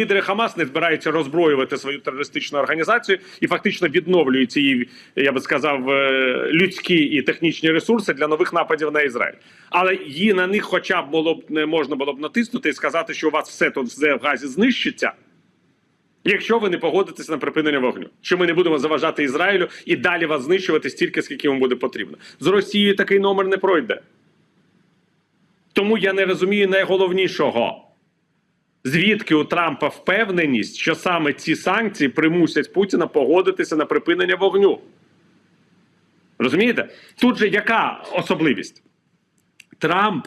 Лідери Хамас не збираються роззброювати свою терористичну організацію і фактично відновлюють ці, я би сказав, е, людські і технічні ресурси для нових нападів на Ізраїль. Але її на них, хоча б було б не можна було б натиснути і сказати, що у вас все тут все в газі знищиться. Якщо ви не погодитесь на припинення вогню, що ми не будемо заважати Ізраїлю і далі вас знищувати стільки, скільки йому буде потрібно. З Росією такий номер не пройде. Тому я не розумію найголовнішого. Звідки у Трампа впевненість, що саме ці санкції примусять Путіна погодитися на припинення вогню? Розумієте? Тут же яка особливість? Трамп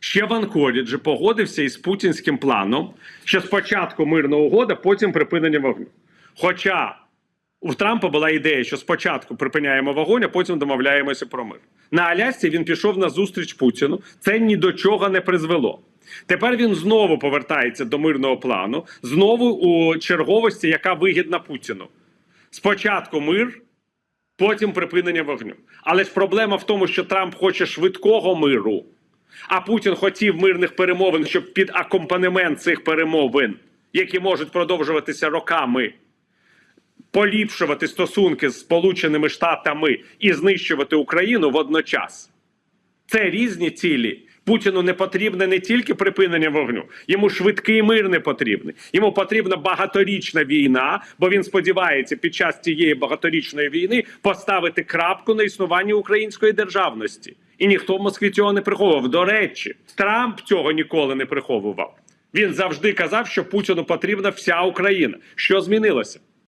ще в Анкоріджі погодився із путінським планом, що спочатку мирна угода, потім припинення вогню. Хоча у Трампа була ідея, що спочатку припиняємо вогонь, а потім домовляємося про мир. На Алясці він пішов на зустріч Путіну. Це ні до чого не призвело. Тепер він знову повертається до мирного плану, знову у черговості, яка вигідна Путіну. Спочатку мир, потім припинення вогню. Але ж проблема в тому, що Трамп хоче швидкого миру, а Путін хотів мирних перемовин, щоб під акомпанемент цих перемовин, які можуть продовжуватися роками, поліпшувати стосунки з Сполученими Штатами і знищувати Україну водночас. Це різні цілі. Путіну не потрібне не тільки припинення вогню, йому швидкий мир не потрібний. Йому потрібна багаторічна війна, бо він сподівається під час цієї багаторічної війни поставити крапку на існуванні української державності. І ніхто в Москві цього не приховував. До речі, Трамп цього ніколи не приховував. Він завжди казав, що Путіну потрібна вся Україна. Що змінилося?